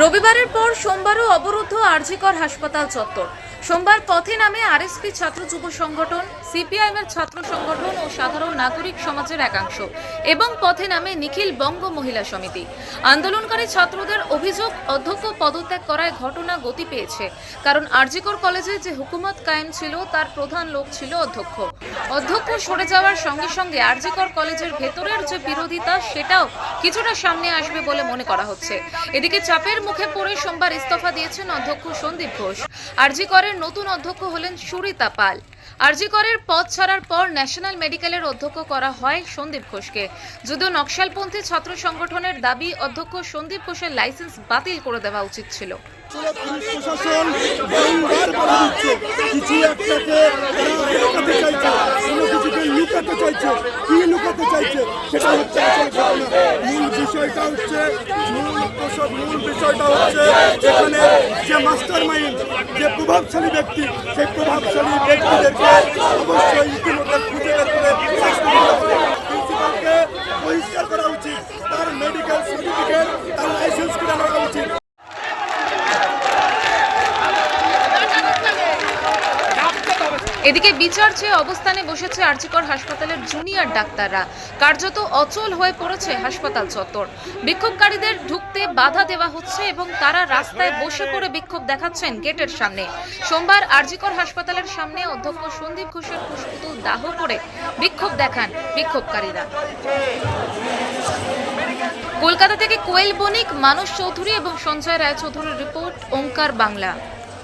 রবিবারের পর সোমবারও অবরুদ্ধ আরজিকর হাসপাতাল চত্বর। সোমবার পথে নামে আরএসপি ছাত্র যুব সংগঠন, সিপিআইএম এর ছাত্র সংগঠন ও সাধারণ নাগরিক সমাজের একাংশ এবং পথে নামে নিখিল বঙ্গ মহিলা সমিতি। আন্দোলনকারী ছাত্রদের অভিযোগ, অধ্যক্ষ পদত্যাগ করায় ঘটনা গতি পেয়েছে, কারণ আরজিকর কলেজে যে হুকুমত কায়েম ছিল, তার প্রধান লোক ছিল অধ্যক্ষ। অধ্যক্ষ সরে যাওয়ার সঙ্গে সঙ্গে আরজিকর কলেজের ভেতরের যে বিরোধিতা, সেটাও কিছুটা সামনে আসবে বলে মনে করা হচ্ছে। এদিকে চাপের মুখে পড়ে সোমবার ইস্তফা দিয়েছেন অধ্যক্ষ সন্দীপ ঘোষ। আরজি করের নতুন অধ্যক্ষ হলেন সুরিতা পাল। আরজি করের পদ ছাড়ার পর ন্যাশনাল মেডিকেলের অধ্যক্ষ করা হয় সন্দীপ ঘোষকে। যদিও নকশালপন্থী ছাত্র সংগঠনের দাবি, অধ্যক্ষ সন্দীপ ঘোষের লাইসেন্স বাতিল করে দেওয়া উচিত ছিল। লুকাতে চাইছে সেটা হচ্ছে আসল ঘটনা মূল বিষয়টা হচ্ছে, মূল বিষয়টা হচ্ছে এখানে যে মাস্টার মাইন্ড যে প্রভাবশালী ব্যক্তি, সেই প্রভাবশালী ব্যক্তিদেরকে অবশ্যই ইতিমধ্যে খুঁজে বের করে শাস্তি দিতে হবে প্রিন্সিপালকে বহিষ্কার করা উচিত তার মেডিকেল সার্টিফিকেট তার লাইসেন্স করে নেওয়া উচিত এদিকে বিচার চেয়ে অবস্থানে বসেছে আরজিকর হাসপাতালের জুনিয়র ডাক্তাররা। কার্যত অচল হয়ে পড়েছে হাসপাতাল চত্বর। বিক্ষোভকারীদের ঢুকতে বাধা দেওয়া হচ্ছে এবং তারা রাস্তায় বসে পড়ে বিক্ষোভ দেখাচ্ছেন গেটের সামনে। সোমবার আরজিকর হাসপাতালের সামনে অধ্যক্ষ সন্দীপ ঘোষের পুষ্পুতুল দাহ করে বিক্ষোভ দেখান বিক্ষোভকারীরা। কলকাতা থেকে কোয়েল বণিক, মানস চৌধুরী এবং সঞ্জয় রায়চৌধুরীর রিপোর্ট ওঙ্কার বাংলা।